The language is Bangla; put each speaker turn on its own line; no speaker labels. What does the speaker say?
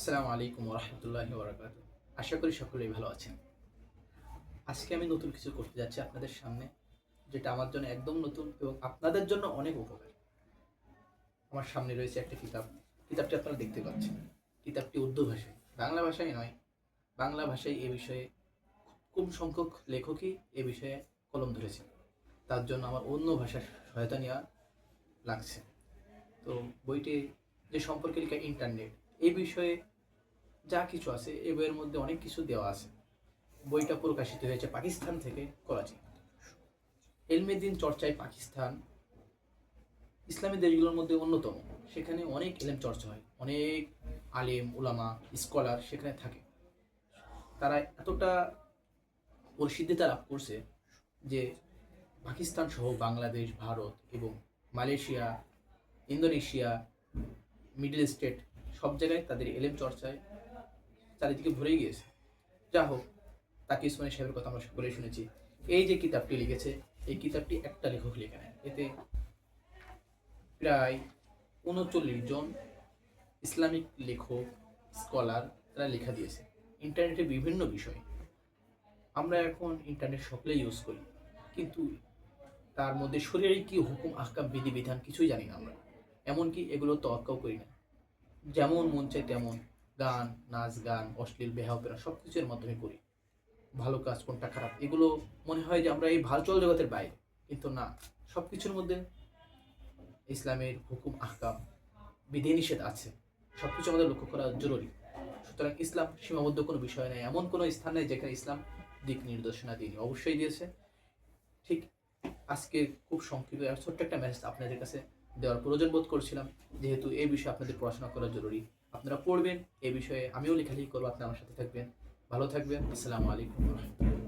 আসসালামু আলাইকুম রহমতুল্লাহ বরাকাত আশা করি সকলেই ভালো আছেন। আজকে আমি নতুন কিছু করতে যাচ্ছি আপনাদের সামনে, যেটা আমার জন্য একদম নতুন এবং আপনাদের জন্য অনেক উপকার। আমার সামনে রয়েছে একটা কিতাব। কিতাবটি আপনারা দেখতে পাচ্ছেন। কিতাবটি উর্দু ভাষায়, বাংলা ভাষায় নয়। বাংলা ভাষায় এ বিষয়ে কম সংখ্যক লেখকই এ বিষয়ে কলম ধরেছে তার জন্য আমার অন্য ভাষার সহায়তা নেওয়া লাগছে। তো বইটি যে সম্পর্কে লেখা ইন্টারনেট এই বিষয়ে যা কিছু আছে এই বইয়ের মধ্যে অনেক কিছু দেওয়া আছে। বইটা প্রকাশিত হয়েছে পাকিস্তান থেকে করাচি। এলমেদিন চর্চায় পাকিস্তান ইসলামী দেশগুলোর মধ্যে অন্যতম। সেখানে অনেক এলেম চর্চা হয়, অনেক আলেম ওলামা স্কলার সেখানে থাকে। তারা এতটা পরিসিদ্ধিতা লাভ করছে যে পাকিস্তান সহ বাংলাদেশ, ভারত এবং মালয়েশিয়া, ইন্দোনেশিয়া, মিডল স্টেট সব জায়গায় তাদের এলেম চর্চায় চারিদিকে ভরে গিয়েছে। যা হোক, তাকে ইসমাইল সাহেবের কথা আমরা সকলেই শুনেছি। এই যে কিতাবটি লিখেছে, এই কিতাবটি একটা লেখক লেখে নেয় এতে প্রায় উনচল্লিশ জন ইসলামিক লেখক, স্কলার তারা লেখা দিয়েছে। ইন্টারনেটে বিভিন্ন বিষয়। আমরা এখন ইন্টারনেট সকলেই ইউজ করি। কিন্তু তার মধ্যে শরীরের কি হুকুম, আহকাম, বিধিবিধান কিছুই জানি না আমরা। এমনকি এগুলো তোয়াক্কাও করি না। যেমন মন চায় তেমন। গান, নাচ, গান, অশ্লীল বেহাপেরা সব কিছুর মাধ্যমে করি। ভালো কাজ কোনটা খারাপ, এগুলো মনে হয় যে আমরা এই ভালচল জগতের বাইরে। কিন্তু না সব কিছুর মধ্যে ইসলামের হুকুম, আহকাম, বিধিনিষেধ আছে। সব কিছু আমাদের লক্ষ্য করা জরুরি। সুতরাং ইসলাম সীমাবদ্ধ কোনো বিষয় নেই, এমন কোনো স্থান নেই যেখানে ইসলাম দিক নির্দেশনা দিয়ে অবশ্যই দিয়েছে। ঠিক আজকে খুব সংক্ষিপ্ত ছোট্ট একটা মেসেজ আপনাদের কাছে দেওয়ার প্রয়োজন বোধ করছিলাম। যেহেতু এই বিষয়ে আপনাদের পড়াশোনা করা জরুরি। আপনারা পড়বেন, এ বিষয়ে আমিও লেখালেখি করব। আপনি আমার সাথে থাকবেন। ভালো থাকবেন। আসসালামু আলাইকুম।